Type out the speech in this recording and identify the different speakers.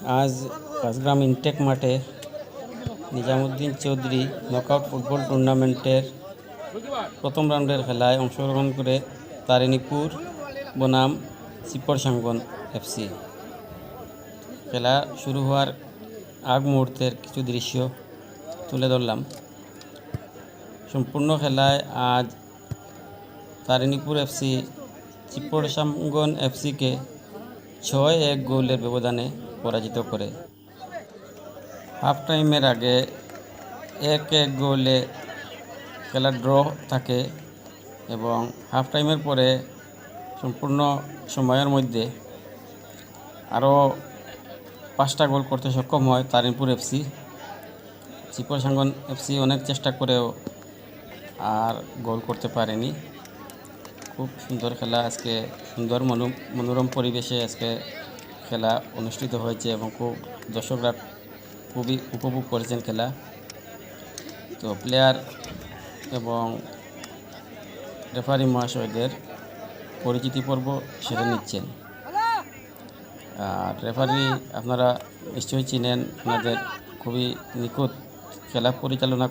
Speaker 1: আজ পাঁচগ্রাম ইনটেক মাঠে Nizamuddin Chowdhury knockout football টুর্নামেন্টের প্রথম রাউন্ডের খেলায় অংশগ্রহণ করে তারিণীপুর, বনাম সিপর সাঙ্গন এফসি খেলা শুরু হওয়ার আগ মুহূর্তের কিছু দৃশ্য তুলে ধরলাম। সম্পূর্ণ খেলায় আজ তারিণীপুর এফসি চিপর সামগন এফসিকে ছয় এক গোলের ব্যবধানে পরাজিত করে। হাফ টাইমের আগে এক এক গোলে খেলা ড্র থাকে এবং হাফ টাইমের পরে সম্পূর্ণ সময়ের মধ্যে আরও পাঁচটা গোল করতে সক্ষম হয় তারিণপুর এফসি চিপর সাঙ্গন এফসি অনেক চেষ্টা করেও আর গোল করতে পারেনি। খুব সুন্দর খেলা আজকে, সুন্দর মনো, মনোরম পরিবেশে আজকে খেলা অনুষ্ঠিত হয়েছে এবং খুব দর্শকরা খুবই উপভোগ করেছেন খেলা। তো প্লেয়ার এবং রেফারি মহাশয়দের পরিচিতি পর্ব সেরে নিচ্ছেন। আর রেফারি আপনারা নিশ্চয়ই চিনেন, আপনাদের খুবই নিখুঁত খেলা পরিচালনা